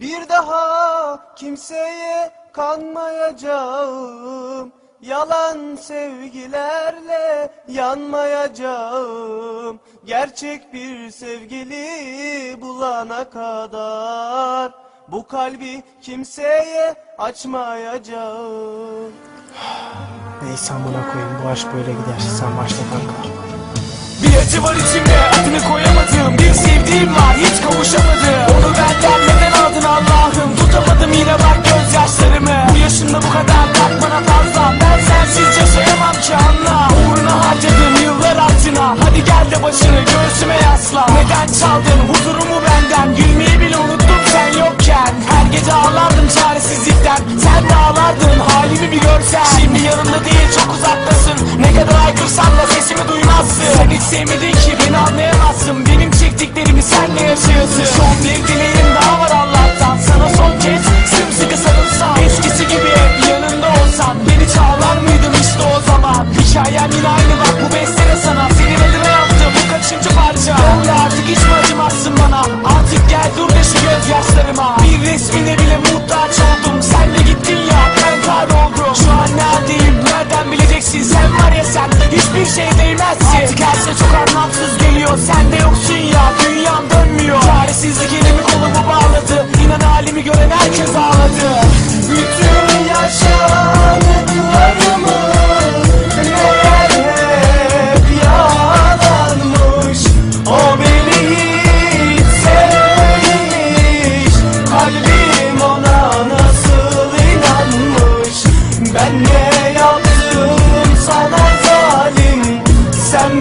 Bir daha kimseye kanmayacağım Yalan sevgilerle yanmayacağım Gerçek bir sevgili bulana kadar Bu kalbi kimseye açmayacağım Neyse amına koyayım bu aşk böyle gider. Sen başla kanka. Bir acı var içimde adını koyamadım Bir sevdiğim var hiç kavuşamadım Çaldın huzurumu benden. Gülmeyi bile unuttum sen yokken. Her gece ağlardım çaresizlikten. Sen de ağlardın halimi bir görsen. Şimdi yanımda değil çok uzaktasın. Ne kadar haykırsam da sesimi duymazsın. Sen hiç sevmedin ki beni anlayamazsın. Benim çektiklerimi senle yaşayasın Son bir dileğim daha var Allah'tan görmüyor Sen de yoksun ya dünyam dönmüyor. Çaresizlik elimi kolumu bağladı. İnan halimi gören herkes ağladı. Bütün yaşadıklarımı Meğer hep O beni sevmiş Kalbim ona nasıl inanmış? Ben ne yaptım sana zalim? Sen